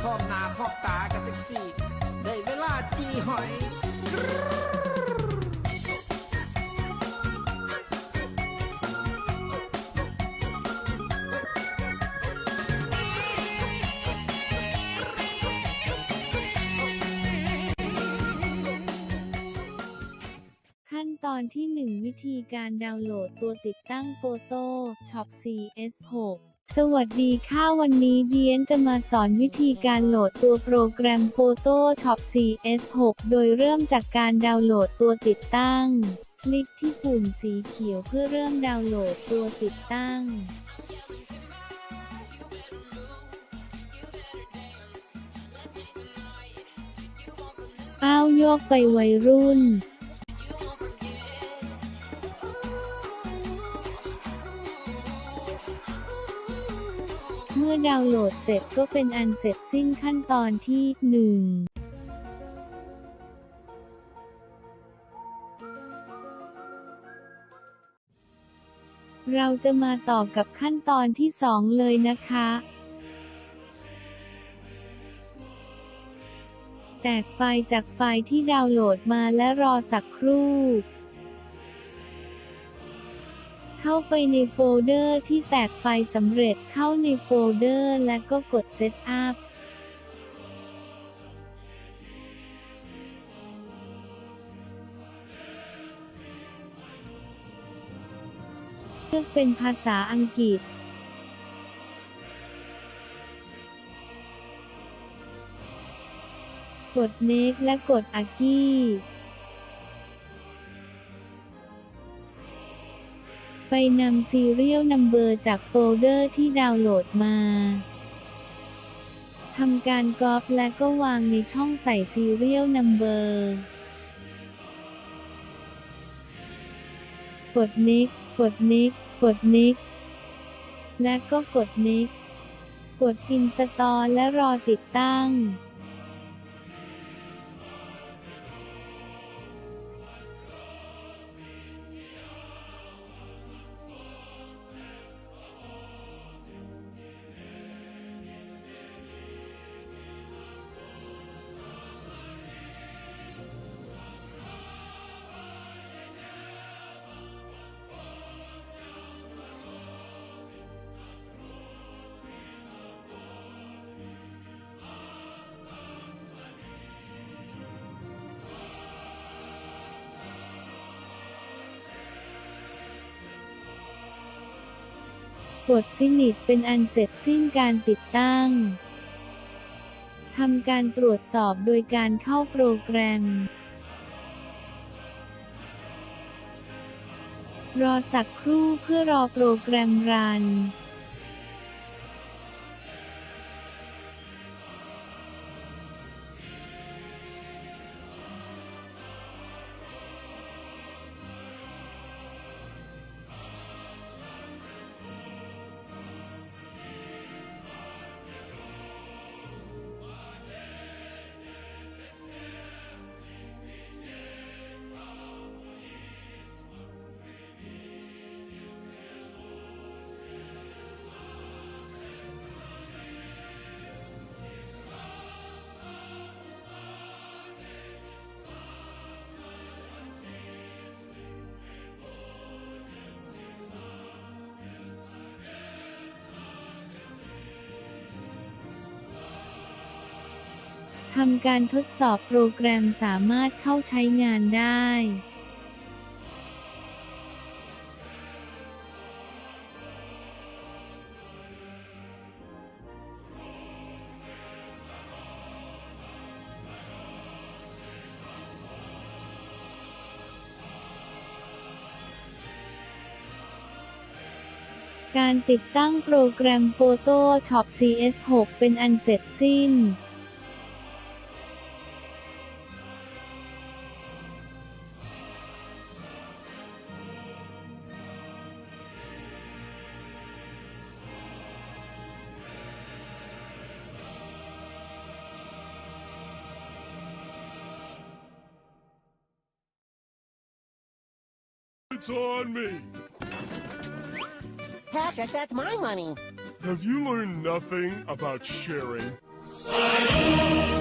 พร้อมหน้าพร้อมตากับแท็กซี่ ได้เวลาจีหอย ขั้นตอนที่ 1 วิธีการดาวน์โหลดตัวติดตั้ง Photo Shop CS6 สวัสดีค่ะวันนี้เดียนจะมาสอนวิธีการโหลดตัวโปรแกรม Photoshop CS6 โดยเริ่มจากการดาวน์โหลดตัวติดตั้ง คลิกที่ปุ่มสีเขียวเพื่อเริ่มดาวน์โหลดตัวติดตั้ง อ้าวโยกไปวัยรุ่น มื่อดาวน์โหลดเสร็จก็เป็นอันเสร็จสิ้นขั้นตอนที่ 1เราจะมาต่อกับขั้นตอนที่ 2 เลยนะคะ แตกไฟล์จากไฟล์ที่ดาวน์โหลดมาและรอสักครู่ เข้าไปในโฟลเดอร์ที่แตกไฟล์สำเร็จเข้าในโฟลเดอร์และก็กด Setup เลือกเป็นภาษาอังกฤษกด Next และกด Agree ไปนำ Serial Number จากโฟลเดอร์ที่ดาวน์โหลดมาทำการก๊อปและก็วางในช่องใส่ Serial Number กด Next กด Next กด Next และก็กด Next กด Install และรอติดตั้ง กด Finish เป็นอันเสร็จสิ้นการติดตั้ง ทำการตรวจสอบโดยการเข้าโปรแกรม รอสักครู่เพื่อรอโปรแกรมรัน ทำการทดสอบโปรแกรมสามารถเข้าใช้งานได้การติดตั้งโปรแกรม Photoshop CS6 เป็นอันเสร็จสิ้น It's on me. Patrick, that's my money. Have you learned nothing about sharing? Sai